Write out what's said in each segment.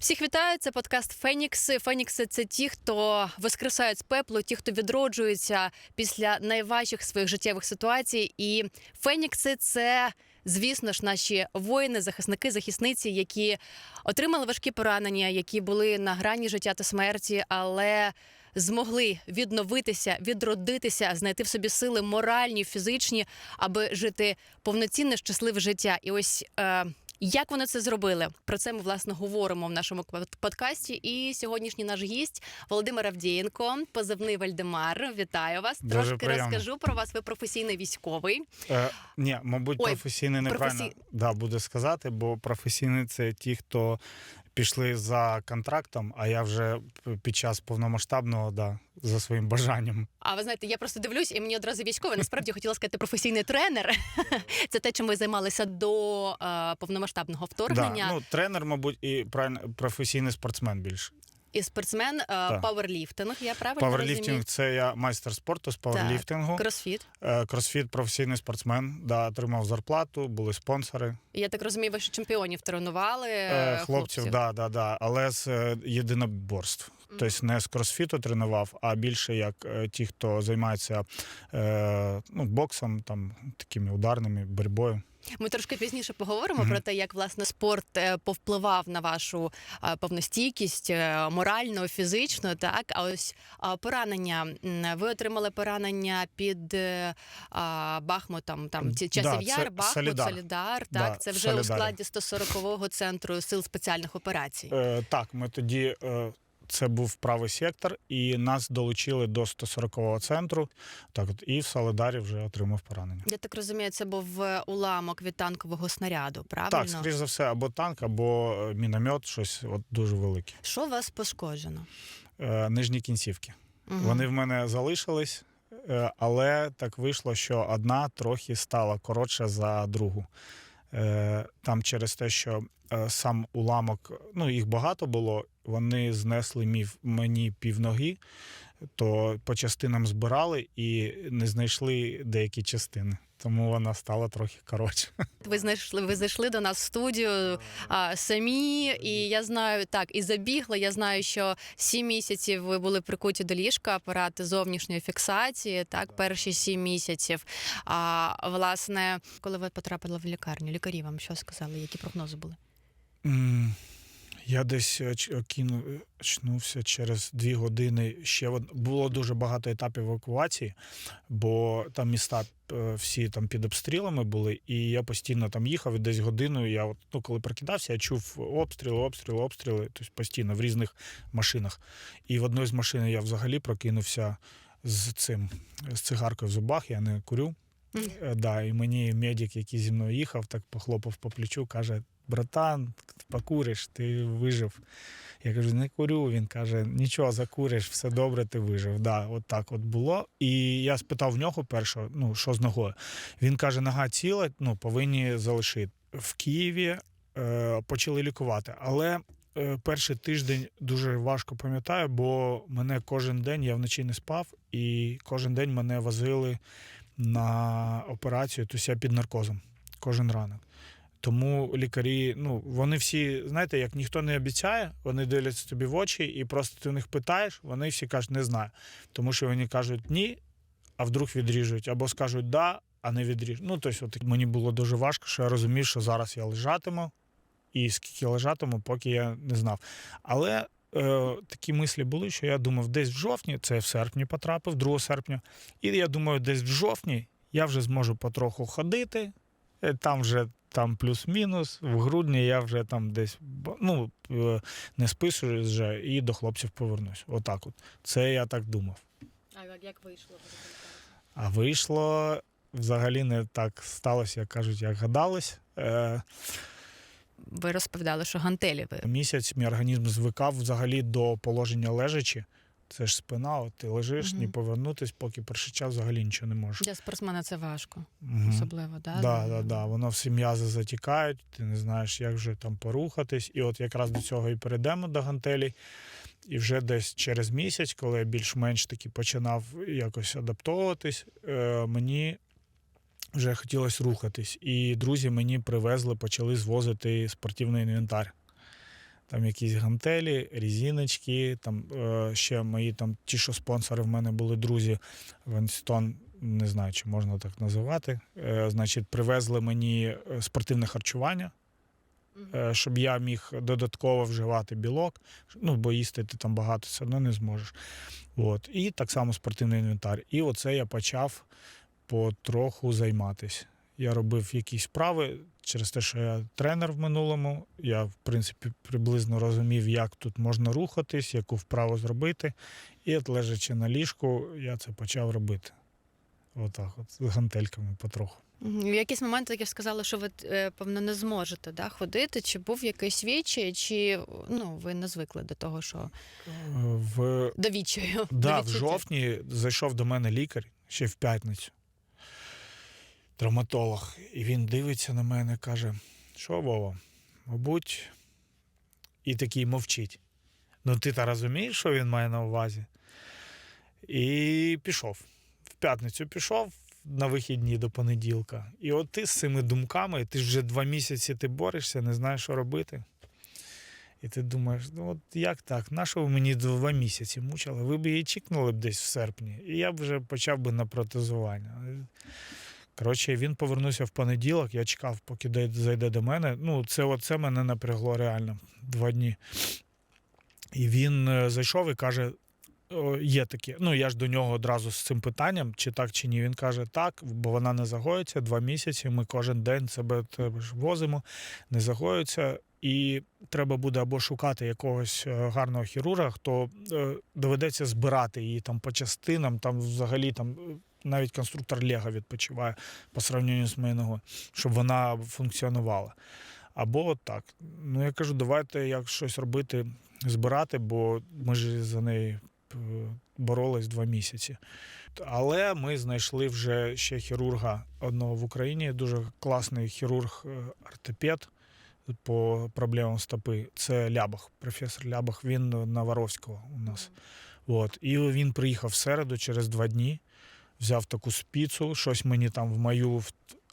Всіх вітаю. Це подкаст Фенікси. Фенікси це ті, хто воскресають з пеплу, ті, хто відроджується після найважчих своїх життєвих ситуацій. І Фенікси це. Звісно ж, наші воїни, захисники, захисниці, які отримали важкі поранення, які були на грані життя та смерті, але змогли відновитися, відродитися, знайти в собі сили моральні, фізичні, аби жити повноцінне, щасливе життя. І ось е, як вони це зробили? Про це ми власне говоримо в нашому подкасті. І сьогоднішній наш гість Володимир Авдієнко, позивний Вальдемар. Вітаю вас. Дуже Трошки приємно. розкажу про вас. Ви професійний військовий. Е, ні, мабуть, Ой, професійний неправильно професій- да, буде сказати, бо професійний це ті, хто пішли за контрактом, а я вже під час повномасштабного да, за своїм бажанням. А ви знаєте, я просто дивлюсь, і мені одразу військовий. Насправді хотіла сказати професійний тренер. Це те, чим ви займалися до е, повномасштабного Да, вторгнення. ну, тренер, мабуть, і правильно професійний спортсмен більше. І спортсмен е, пауерліфтинг. Я правильно Пауерліфтинг розумію? це я майстер спорту з пауерліфтингу. Кросфіт. Е, Кросфіт професійний спортсмен, да, отримав зарплату, були спонсори. Я так розумію, ви ще чемпіонів тренували. Е, е, хлопців, да, да, да, але з єдиноборств. Тобто не з кросфіту тренував, а більше як ті, хто займається ну, боксом, там такими ударними боротьбою. Ми трошки пізніше поговоримо Мгм. про те, як власне спорт е, повпливав на вашу е, повностійкість е, морально, фізично. Так, а ось поранення. Ви отримали поранення під Бахмутом, там ці- Да, часів яр, це Бахмут, Солідар. Солідар. Да, Так, це вже у складі 140-го центру сил спеціальних операцій. Е, так, ми тоді. Е, це був правий сектор, і нас долучили до 140-го центру. Так, от і в Солидарі вже отримав поранення. Я так розумію, це був е, уламок від танкового снаряду. Правильно? Так, скоріш за все, або танк, або е, міномет, щось от дуже велике. Що вас пошкоджено? Е, нижні кінцівки. Мгм. Вони в мене залишились, е, але так вийшло, що одна трохи стала коротша за другу. Е, Там через те, що е, сам уламок, ну їх багато було, вони знесли мені півноги, то по частинам збирали і не знайшли деякі частини. Тому вона стала трохи коротше. Ви знайшли, ви зайшли до нас в студію а, самі, і я знаю, так, і забігли. Я знаю, що сім місяців ви були прикуті до ліжка, апарати зовнішньої фіксації, так, перші сім місяців. А власне, коли ви потрапили в лікарню, лікарі вам що сказали, які прогнози були? Я десь е, кину- е, очнувся через дві години. Ще од- було дуже багато етапів евакуації, бо там міста е, всі там під обстрілами були, і я постійно там їхав і десь годину. Я от, ну, коли прокидався, я чув обстріли, обстріли, обстріли, тобто постійно в різних машинах. І в одній з машин я взагалі прокинувся з цим з цигаркою в зубах, я не курю. Е, Да, і мені медик, який зі мною їхав, так похлопав по плечу, каже: братан, покуриш, ти вижив. Я кажу, не курю. Він каже, нічого, закуриш, все добре, ти вижив. Да, от так от було. І я спитав в нього першого, ну що з ногою. Він каже, нога ціла, ну повинні залишити. В Києві е, почали лікувати, але. е, Перший тиждень дуже важко пам'ятаю, бо мене кожен день я вночі не спав, і кожен день мене возили на операцію, тобто я під наркозом кожен ранок. Тому лікарі, ну вони всі, знаєте, як ніхто не обіцяє, вони дивляться тобі в очі, і просто ти в них питаєш, вони всі кажуть, не знаю. Тому що вони кажуть ні, а вдруг відріжуть, або скажуть да, а не відріжуть. Ну, тобто, от мені було дуже важко, що я розумів, що зараз я лежатиму, і скільки лежатиму, поки я не знав. Але е, такі мислі були, що я думав, десь в жовтні, це я в серпні потрапив, 2 серпня, і я думаю, десь в жовтні я вже зможу потроху ходити. Е, Там вже там плюс-мінус. В грудні я вже там десь ну, е, не списуюсь вже і до хлопців повернусь. Отак от. Це я так думав. А як вийшло? А вийшло взагалі не так сталося, як кажуть, як гадалось. Е, Ви розповідали, що гантелі ви. місяць мій організм звикав взагалі до положення лежачі. Це ж спина, от ти лежиш, Мгм. ні повернутись, поки перший час взагалі нічого не можеш. Для спортсмена це важко, Мгм. особливо, да? Да, да, да. Воно всі м'язи затікають, ти не знаєш, як вже там порухатись. І от якраз до цього і перейдемо до гантелей. І вже десь через місяць, коли я більш-менш таки починав якось адаптовуватись, е, мені вже хотілося рухатись. І друзі мені привезли, почали звозити спортивний інвентар. Там якісь гантелі, різіночки, там е, ще мої там ті, що спонсори в мене були друзі, Венстон, не знаю, чи можна так називати. Е, значить, привезли мені е, спортивне харчування, е, щоб я міг додатково вживати білок. Ну, бо їсти ти там багато все одно не зможеш. От. І так само спортивний інвентар. І оце я почав потроху займатися. Я робив якісь вправи через те, що я тренер в минулому. Я, в принципі, приблизно розумів, як тут можна рухатись, яку вправу зробити. І от лежачи на ліжку, я це почав робити. Отак, от, з гантельками потроху. В якийсь момент таки сказали, що ви е, певно не зможете да, ходити. Чи був якийсь відчай, чи ну ви не звикли до того, що Е, В до? Да, в жовтні зайшов до мене лікар ще в п'ятницю. Травматолог. І він дивиться на мене, каже: що, Вова, мабуть, і такий мовчить. Ну, ти та розумієш, що він має на увазі? І пішов. В п'ятницю пішов на вихідні до понеділка. І от ти з цими думками, ти вже два місяці ти борешся, не знаєш, що робити. І ти думаєш, ну от як так? На що ви мені два місяці мучили? Ви б її чікнули б десь в серпні, і я б вже почав би на протезування. Коротше, він повернувся в понеділок, я чекав, поки зайде до мене. Ну, це оце мене напрягло реально два дні. І він е, зайшов і каже: «О, є таке. Ну, я ж до нього одразу з цим питанням, чи так, чи ні. Він каже, так, бо вона не загоїться два місяці. Ми кожен день себе возимо, не загоюється. І треба буде або шукати якогось е, гарного хірурга, хто е, доведеться збирати її там по частинам, там взагалі там. Навіть конструктор Лего відпочиває по сравненню з моєю ногою, щоб вона функціонувала. Або так. Ну я кажу, давайте як щось робити, збирати, бо ми ж за неї е, боролись два місяці. Але ми знайшли вже ще хірурга одного в Україні, дуже класний хірург е, по проблемам стопи. Це Лябах, професор Лябах. Він на Воровського у нас. От. І він приїхав в середу через два дні, взяв таку спіцу, щось мені там в мою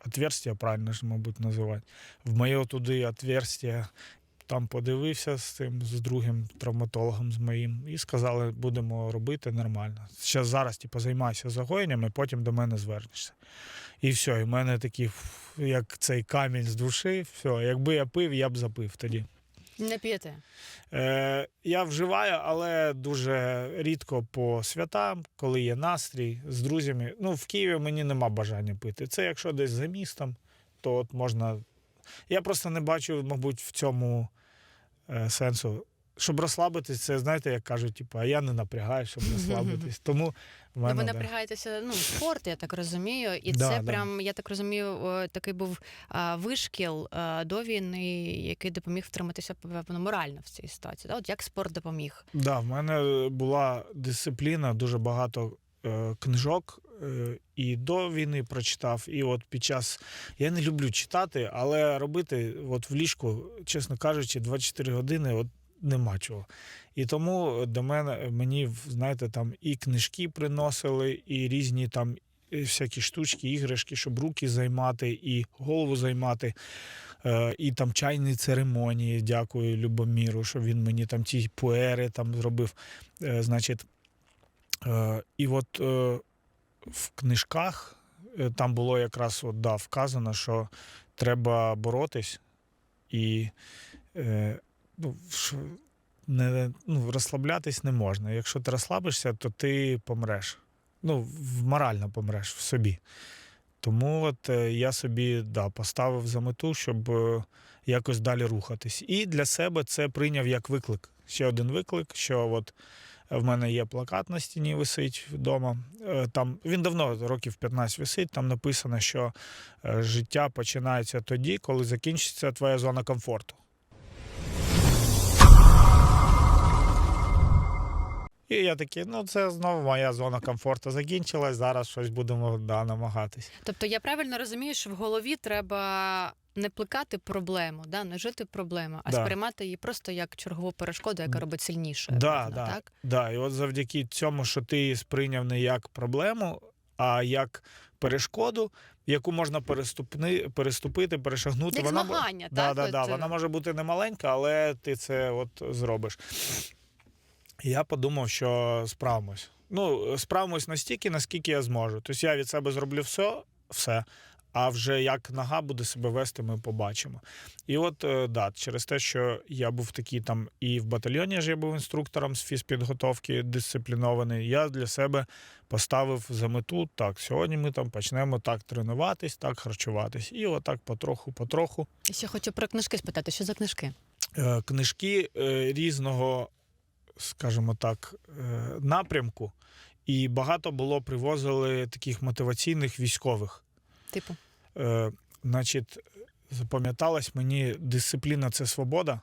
отверстие, правильно ж, мабуть, називати. В моє туди отверстие там подивився з цим, з другим травматологом, з моїм, і сказали, будемо робити нормально. Ще зараз, типу, займайся загоєннями, потім до мене звернешся. І все, і в мене такий, як цей камінь з душі, все, якби я пив, я б запив тоді. Не п'єте. Е, я вживаю, але дуже рідко по святам, коли є настрій з друзями. Ну, в Києві мені нема бажання пити. Це якщо десь за містом, то от можна. Я просто не бачу, мабуть, в цьому е, сенсу. Щоб розслабитись, це знаєте, як кажуть, типу, а я не напрягаю, щоб розслабитись. Тому в Ну, мене ви да. напрягаєтеся ну, спорт, я так розумію. І Да, це да. прям, я так розумію, такий був а, вишкіл а, до війни, який допоміг втриматися певно морально в цій ситуації. Да? От як спорт допоміг? Да, в мене була дисципліна, дуже багато е, книжок е, і до війни прочитав. І от під час я не люблю читати, але робити от в ліжку, чесно кажучи, 24 години от нема чого. І тому до мене мені, знаєте, там і книжки приносили, і різні там. е, Всякі штучки, іграшки, щоб руки займати і голову займати. Е, і там чайні церемонії. Дякую Любоміру, що він мені там ті пуери там зробив. Е, значить, е, і от е, в книжках е, там було якраз от, да, вказано, що треба боротись і е, ну, не, ну, розслаблятись не можна. Якщо ти розслабишся, то ти помреш. Ну, морально помреш в собі. Тому от е, я собі да, поставив за мету, щоб е, якось далі рухатись. І для себе це прийняв як виклик. Ще один виклик, що от в мене є плакат на стіні, висить вдома. Е, Там він давно, років 15 висить. Там написано, що е, життя починається тоді, коли закінчиться твоя зона комфорту. І я такий, ну це знову моя зона комфорту закінчилась. Зараз щось будемо да, намагатись. Тобто я правильно розумію, що в голові треба не плекати проблему, да, не жити проблему, а Да. сприймати її просто як чергову перешкоду, яка робить сильнішою. Да, певно, да. так? Да, і от завдяки цьому, що ти її сприйняв не як проблему, а як перешкоду, яку можна переступни, переступити, перешагнути. Як вона, змагання, да, так? да, да, От, е, вона може бути не маленька, але ти це от зробиш. Я подумав, що справимось. Ну, справимось настільки, наскільки я зможу. Тобто я від себе зроблю все, все. А вже як нога буде себе вести, ми побачимо. І от е, да, через те, що я був такий там і в батальйоні ж я був інструктором з фізпідготовки дисциплінований, я для себе поставив за мету: так, сьогодні ми там почнемо так тренуватись, так харчуватись. І отак потроху, потроху. І ще хочу про книжки спитати, що за книжки? Е, книжки е, різного, скажімо так, е, напрямку, і багато було привозили таких мотиваційних військових. Типу, Е, Значить, запам'яталась мені дисципліна це свобода.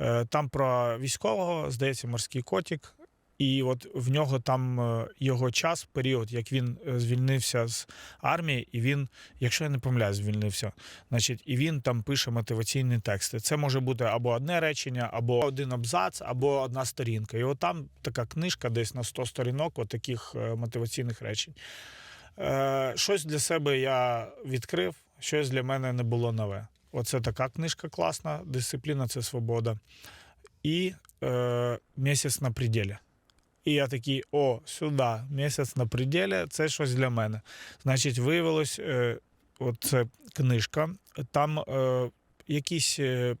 Е, Там про військового, здається, морський котик. І от в нього там е, його час, період, як він е, звільнився з армії, і він, якщо я не помиляюсь, звільнився, значить, і він там пише мотиваційні тексти. Це може бути або одне речення, або один абзац, або одна сторінка. І от там така книжка, десь на 100 сторінок, от таких е, мотиваційних речень. Е, щось для себе я відкрив, щось для мене не було нове. Оце така книжка класна, дисципліна це свобода. І е, місяць на пределі. І я такий: о, сюди, місяць на пределі, це щось для мене. Значить, виявилось, е, от це книжка. Там е, якийсь е,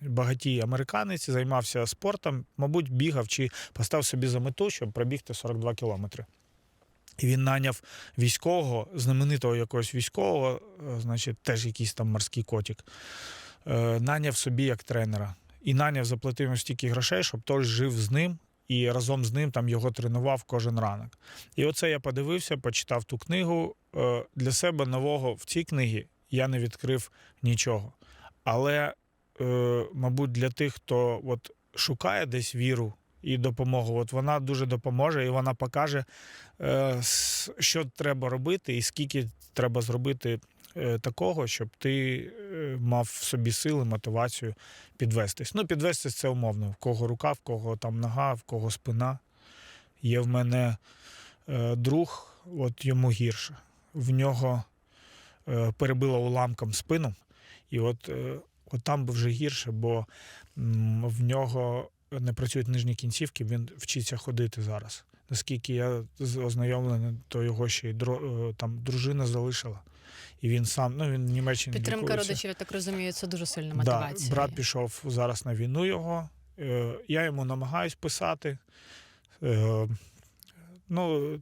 багатій американець займався спортом, мабуть, бігав чи поставив собі за мету, щоб пробігти 42 кілометри. І він наняв військового, знаменитого якогось військового, е, значить, теж якийсь там морський котик, наняв собі як тренера. І наняв, заплатив йому стільки грошей, щоб той жив з ним і разом з ним там його тренував кожен ранок. І оце я подивився, почитав ту книгу. Е, Для себе нового в цій книгі я не відкрив нічого. Але, е, мабуть, для тих, хто от шукає десь віру і допомогу, от вона дуже допоможе, і вона покаже, е, що треба робити, і скільки треба зробити такого, щоб ти е, мав в собі сили, мотивацію підвестись. Ну, підвестись це умовно. В кого рука, в кого там нога, в кого спина. Є в мене е, друг, от йому гірше. В нього е, перебило уламком спину, і от, е, от там вже гірше, бо в нього не працюють нижні кінцівки, він вчиться ходити зараз. Наскільки я ознайомлений, то його ще й дро- е, там дружина залишила. І він сам, ну він в Німеччині підтримка лікується. родичів, я так розумію, це дуже сильна Да, мотивація. брат пішов зараз на війну його. Е, Я йому намагаюсь писати. Е, Ну,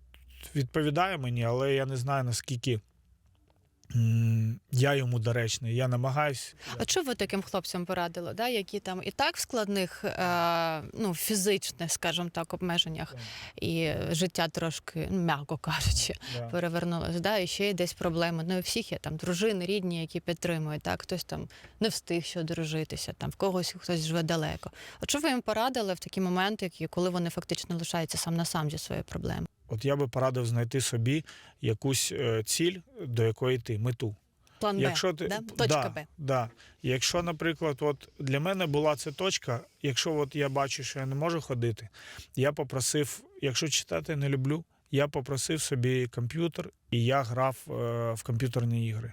відповідає мені, але я не знаю, наскільки я йому доречний. Я намагаюсь. А що ви таким хлопцям порадили, да, які там і так в складних е, ну, фізичних, скажімо так, обмеженнях, і життя трошки, ну, м'яко кажучи, Да. перевернулося, да, і ще й десь проблеми. Ну, у всіх є там дружини, рідні, які підтримують, так, хтось там не встиг ще одружитися, там в когось хтось живе далеко. От що ви їм порадили в такі моменти, коли вони фактично лишаються сам на сам зі своєю проблемою? От я би порадив знайти собі якусь е, ціль, до якої йти, мету. План Б, Якщо ти да? точка да, Б. Да. Якщо, наприклад, от для мене була це точка, якщо от я бачу, що я не можу ходити, я попросив, якщо читати не люблю, я попросив собі комп'ютер, і я грав е, в комп'ютерні ігри.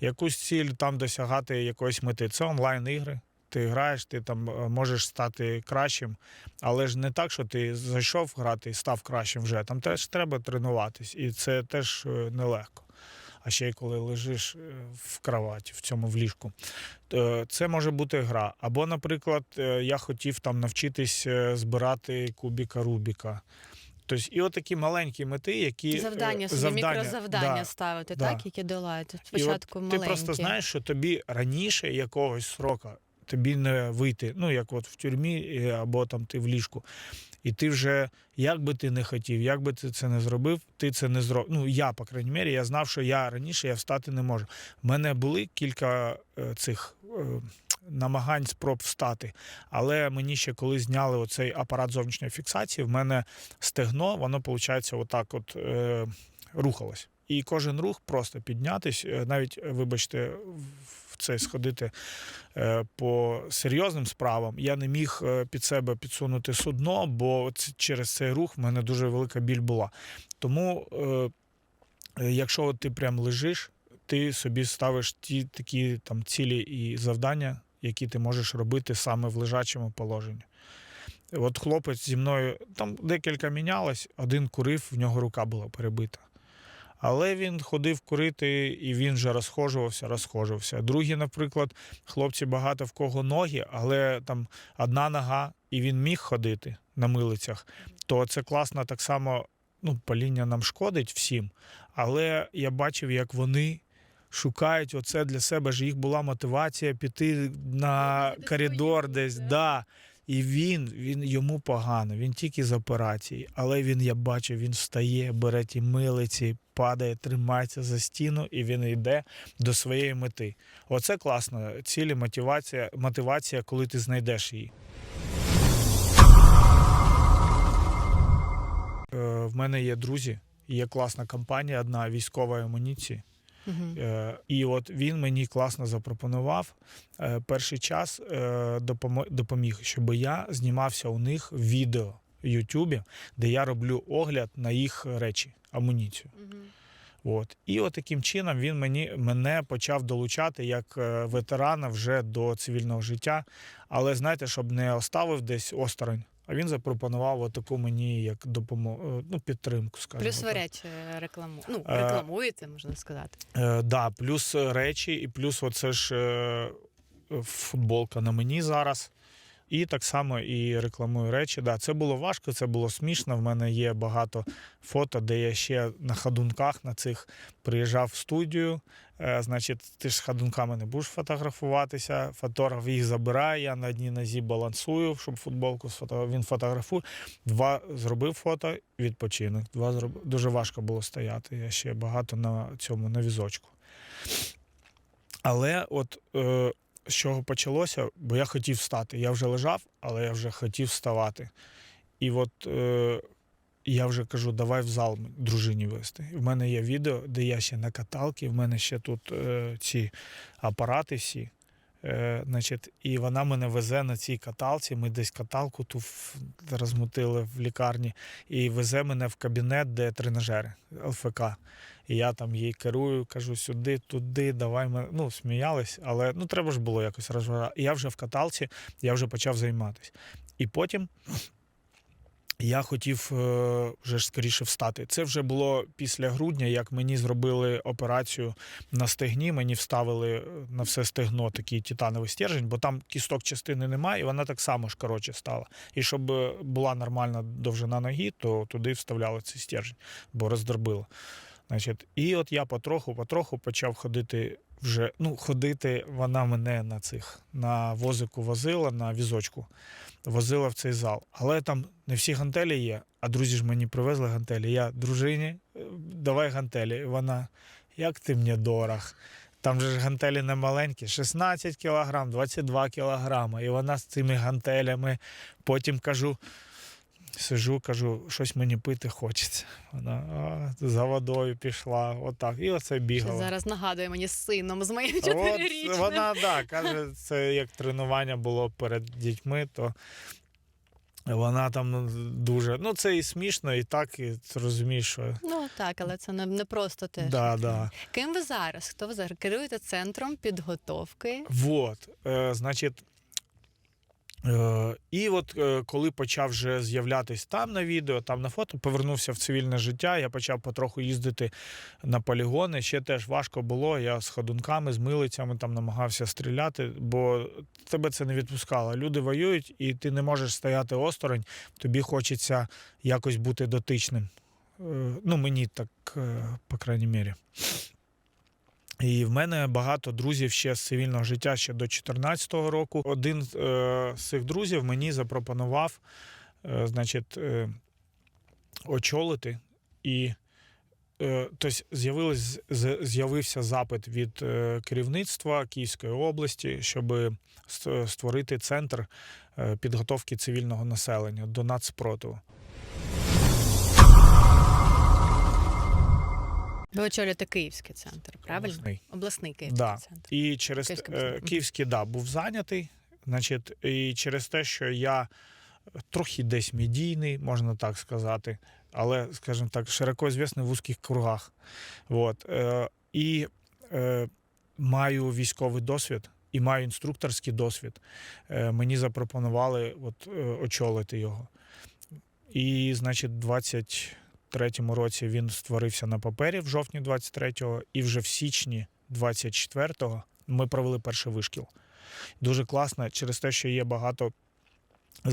Якусь ціль там досягати якоїсь мети. Це онлайн-ігри. Ти граєш, ти там е, можеш стати кращим, але ж не так, що ти зайшов грати і став кращим вже. Там теж треба тренуватись, і це теж е, нелегко а ще й коли лежиш е, в кроваті, в цьому в ліжку. Це може бути гра. Або, наприклад, я хотів там навчитись збирати кубіка Рубіка. Тобто, і отакі маленькі мети, які Завдання собі, завдання, мікрозавдання да. ставити, да. так, які долаєте. І от Спочатку Ти просто знаєш, що тобі раніше якогось срока тобі не вийти, ну як от в тюрмі або там ти в ліжку. І ти вже, як би ти не хотів, як би ти це не зробив, ти це не зробив. Ну, я, по крайній мірі, я знав, що я раніше я встати не можу. У мене були кілька е, цих е, намагань спроб встати. Але мені ще коли зняли оцей апарат зовнішньої фіксації, в мене стегно, воно, виходить, отак от е, рухалось. І кожен рух просто піднятись, е, навіть, вибачте, це сходити е, по серйозним справам. Я не міг е, під себе підсунути судно, бо через цей рух в мене дуже велика біль була. Тому, е, якщо ти прям лежиш, ти собі ставиш ті такі там цілі і завдання, які ти можеш робити саме в лежачому положенні. От хлопець зі мною там декілька мінялось, один курив, в нього рука була перебита. Але він ходив курити і він вже розхожувався, розхожувався. Другі, наприклад, хлопці багато в кого ноги, але там одна нога, і він міг ходити на милицях, то це класно так само. Ну, паління нам шкодить всім, але я бачив, як вони шукають оце для себе ж їх була мотивація піти на коридор десь. да? І він, він йому погано, він тільки з операції. Але він, я бачу, він встає, бере ті милиці, падає, тримається за стіну, і він йде до своєї мети. Оце класно. Цілі мотивація, мотивація, коли ти знайдеш її. Е, В мене є друзі, є класна компанія, одна військової амуніції. Е, І от він мені класно запропонував е, перший час е, допоміг, щоб я знімався у них в відео в Ютубі, де я роблю огляд на їх речі, амуніцію. Мгм. От. І от таким чином він мені, мене почав долучати як ветерана вже до цивільного життя. Але знаєте, щоб не оставив десь осторонь, а він запропонував отаку таку мені як допомогу, ну, підтримку, скажімо. Плюс варять рекламу... ну, Е, рекламуєте, можна сказати. Е, да, плюс е, речі, і плюс оце ж е, футболка на мені зараз. І так само і рекламую речі. Да, це було важко, це було смішно. В мене є багато фото, де я ще на ходунках на цих приїжджав в студію. Е, значить, ти ж з ходунками не будеш фотографуватися. Фотограф їх забирає. Я на одній нозі балансую, щоб футболку сфото... він фотографує. Два зробив фото, відпочинок. Два зроб... Дуже важко було стояти. Я ще багато на цьому на візочку. Але от е, з чого почалося, бо я хотів встати. Я вже лежав, але я вже хотів вставати. І от е, я вже кажу, давай в зал дружині вести. В мене є відео, де я ще на каталці, в мене ще тут е, ці апарати всі. Е, значить, і вона мене везе на цій каталці. Ми десь каталку ту розмутили в лікарні, і везе мене в кабінет, де тренажери ЛФК. І я там їй керую, кажу сюди, туди, давай ми. Ну, сміялись, але ну треба ж було якось розважати. І я вже в каталці, я вже почав займатися. І потім я хотів е, вже ж скоріше встати. Це вже було після грудня, як мені зробили операцію на стегні. Мені вставили е, на все стегно такий титановий стержень, бо там кісток частини немає, і вона так само ж коротше стала. І щоб е, була нормальна довжина ноги, то туди вставляли цей стержень, бо роздробило. Значить, і от я потроху, потроху почав ходити вже. Ну, ходити вона мене на цих на возику возила, на візочку, возила в цей зал. Але там не всі гантелі є, а друзі ж мені привезли гантелі. Я дружині, е, давай гантелі. І вона, як ти мені дорог. Там же ж гантелі не маленькі, 16 кілограм, 22 кілограма. І вона з цими гантелями. Потім кажу, сижу, кажу, щось мені пити хочеться. Вона а, за водою пішла, отак. І оце Ще бігала. зараз нагадує мені з сином, з моїм От чотирирічним. вона да, каже, це як тренування було перед дітьми, то вона там ну, дуже. Ну, це і смішно, і так, і розумієш, що. Ну так, але це не, не просто теж. Да, да. Ким ви зараз? Хто ви зараз? Керуєте центром підготовки? Вот, е, значить. Е, і от е, коли почав вже з'являтись там на відео, там на фото, повернувся в цивільне життя. Я почав потроху їздити на полігони. Ще теж важко було. Я з ходунками, з милицями там намагався стріляти, бо тебе це не відпускало. Люди воюють, і ти не можеш стояти осторонь. Тобі хочеться якось бути дотичним. Е, ну, мені так, по крайній мірі. І в мене багато друзів ще з цивільного життя ще до 2014 року. Один е, з цих друзів мені запропонував, е, значить, е, очолити. І тобто з'явився запит від керівництва Київської області, щоб створити центр підготовки цивільного населення до нацпротиву. Ви очолюєте Київський центр, правильно? Обласний. Обласний Київський Да. центр. І через Київський е. Київський да, був зайнятий. Значить, і через те, що я трохи десь медійний, можна так сказати, але, скажімо так, широко звісний в вузьких кругах. От, е, і е, маю військовий досвід і маю інструкторський досвід, мені запропонували от, очолити його. І, значить, в 23-му році він створився на папері в жовтні 23-го, і вже в січні 24-го ми провели перший вишкіл. Дуже класно через те, що є багато е,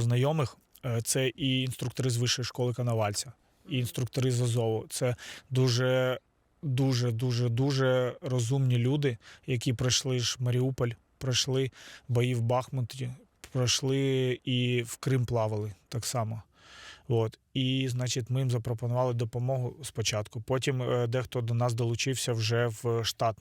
знайомих. Е, Це і інструктори з вищої школи Коновальця, і інструктори з Азову. Це дуже, дуже, дуже, дуже розумні люди, які пройшли ж Маріуполь, пройшли бої в Бахмуті, пройшли і в Крим плавали так само. От. І, значить, ми їм запропонували допомогу спочатку. Потім е, дехто до нас долучився вже в штат,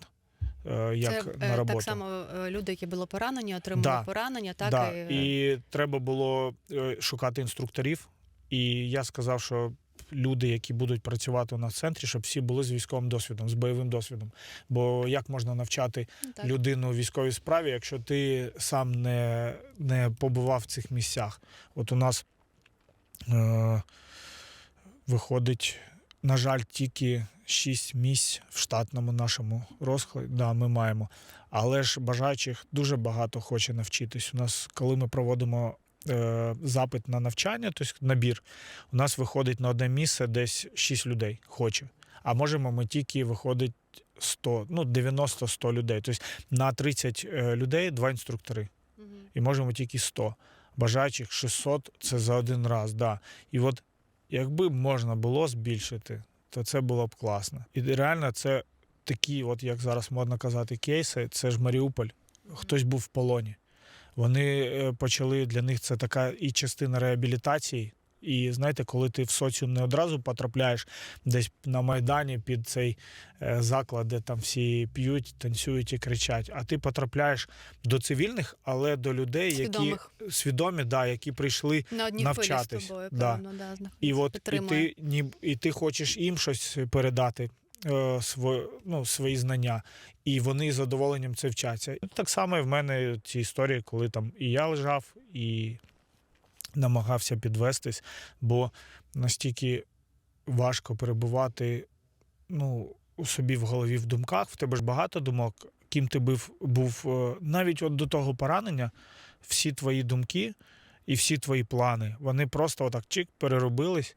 е, як це на роботу. так само е, люди, які були поранені, отримали Да. поранення, так да. і, і треба було шукати інструкторів. І я сказав, що люди, які будуть працювати у нас в центрі, щоб всі були з військовим досвідом, з бойовим досвідом. Бо як можна навчати ну, так. людину військовій справі, якщо ти сам не, не побував в цих місцях? От у нас е, виходить, на жаль, тільки 6 місць в штатному нашому розкладі. Да, ми маємо. Але ж бажаючих дуже багато хоче навчитись. У нас, коли ми проводимо е, запит на навчання, тобто набір, у нас виходить на одне місце десь 6 людей хоче. А можемо ми тільки виходить 100, ну 90-100 людей. Тобто на 30 е, людей два інструктори і можемо тільки 100. Бажаючих 600 це за один раз. Да. І от якби можна було збільшити, то це було б класно. І реально це такі, от як зараз модно казати, кейси, це ж Маріуполь. Хтось був в полоні. Вони е, почали для них це така і частина реабілітації. І знаєте, коли ти в соціум не одразу потрапляєш десь на Майдані під цей е, заклад, де там всі п'ють, танцюють і кричать, а ти потрапляєш до цивільних, але до людей, Свідомих. які свідомі, да, які прийшли на одній навчатись, з тобою, да. певно, да, і от і ти, ні, і ти хочеш їм щось передати, е, сво, ну, свої знання, і вони з задоволенням це вчаться. Так само і в мене ці історії, коли там і я лежав, і намагався підвестись, бо настільки важко перебувати ну, у собі в голові в думках, в тебе ж багато думок, ким ти був, був е, навіть от до того поранення, всі твої думки і всі твої плани, вони просто отак чик переробились,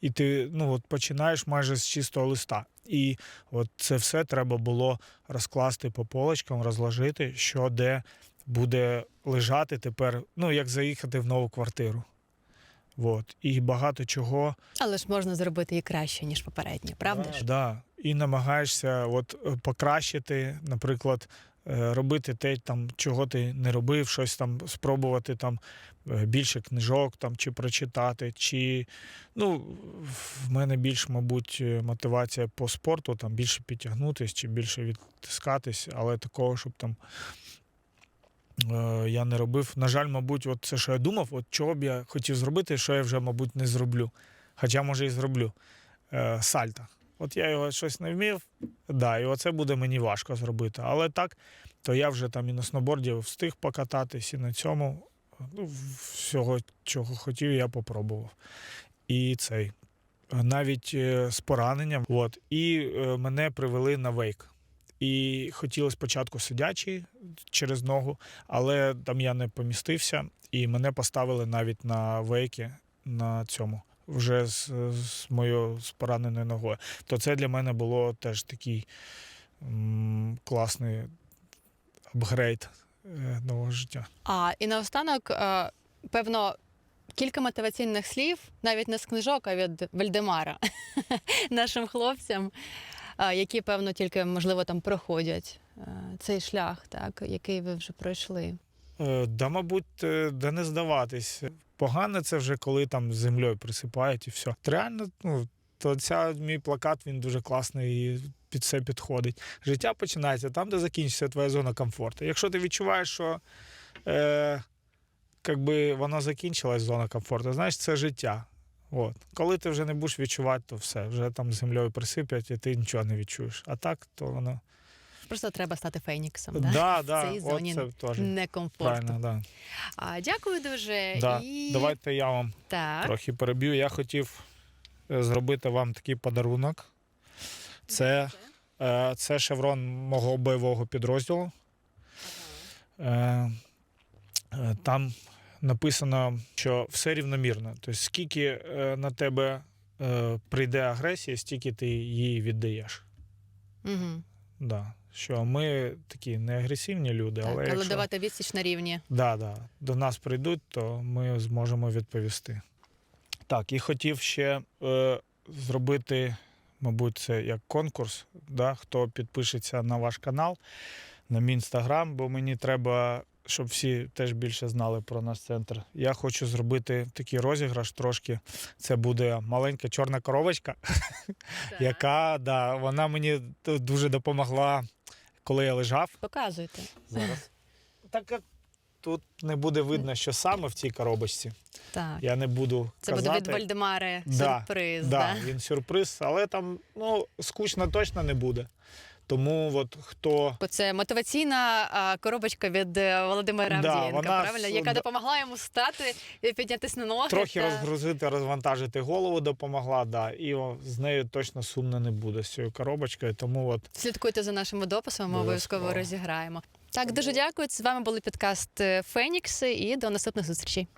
і ти ну, от починаєш майже з чистого листа. І от це все треба було розкласти по полочкам, розложити, що де буде лежати тепер, ну, як заїхати в нову квартиру. От. І багато чого Але ж можна зробити і краще, ніж попередні, правда ж? Да. І намагаєшся от, е, покращити, наприклад, е, робити те, там, чого ти не робив, щось там спробувати там е, більше книжок там, чи прочитати, чи ну, в мене більш, мабуть, мотивація по спорту, там більше підтягнутись чи більше відтискатись, але такого, щоб там. Е, Я не робив. На жаль, мабуть, от це, що я думав, от чого б я хотів зробити, що я вже, мабуть, не зроблю. Хоча, може, і зроблю. Е, Сальто. От я його щось не вмів, да, і оце буде мені важко зробити. Але так, то я вже там і на сноуборді встиг покататись, і на цьому ну, всього, чого хотів, я попробував. І цей. Навіть е, з пораненням. От. І мене привели на вейк. І хотіли спочатку сидячий через ногу, але там я не помістився, і мене поставили навіть на вейки на цьому, вже з, з моєю з пораненою ногою. То це для мене було теж такий м, класний апгрейд е, нового життя. А і наостанок, е, певно, кілька мотиваційних слів, навіть не з книжок, а від Вальдемара, нашим хлопцям, які, певно, тільки можливо там проходять е, цей шлях, так, який ви вже пройшли. Е, Да, мабуть, е, да не здаватись. Погано це вже коли там землею присипають і все. Реально, ну, то ця мій плакат він дуже класний і під все підходить. Життя починається там, де закінчиться твоя зона комфорту. Якщо ти відчуваєш, що е, якби вона закінчилась, зона комфорту, знаєш, це життя. От. Коли ти вже не будеш відчувати, то все, вже там землею присипять, і ти нічого не відчуєш. А так, то воно. Просто треба стати феніксом. Да, Да? да, цій зоні це Некомфортно. да. А, дякую дуже. Да. І... Давайте я вам Так. трохи переб'ю. Я хотів е, зробити вам такий подарунок. Це Е, Це шеврон мого бойового підрозділу. Е, е, Там написано, що все рівномірно. Тобто, скільки е, на тебе е, прийде агресія, стільки ти її віддаєш. Угу. Да. Що ми такі не агресивні люди, Так, але, але якщо давати відсіч на рівні. да, да, до нас прийдуть, то ми зможемо відповісти. Так, і хотів ще е, зробити, мабуть, це як конкурс, да, хто підпишеться на ваш канал, на мій інстаграм, бо мені треба, щоб всі теж більше знали про наш центр. Я хочу зробити такий розіграш трошки. Це буде маленька чорна коробочка, яка да, вона мені дуже допомогла, коли я лежав. Показуйте. Зараз. Так як тут не буде видно, що саме в цій коробочці. Так. Я не буду Це казати. буде від Вальдемари Да, сюрприз. Да, Да, він сюрприз, але там ну, скучно точно не буде. Тому от хто Це мотиваційна а, коробочка від е, Володимира Да, Авдієнка, вона правильно? Яка допомогла йому стати і піднятися на ноги. трохи та- розгрузити, розвантажити голову допомогла, да, і о, з нею точно сумно не буде з цією коробочкою. Тому от Слідкуйте за нашими дописами, ми обов'язково розіграємо. Так, дуже дякую. З вами були підкаст е, Фенікси і до наступних зустрічей.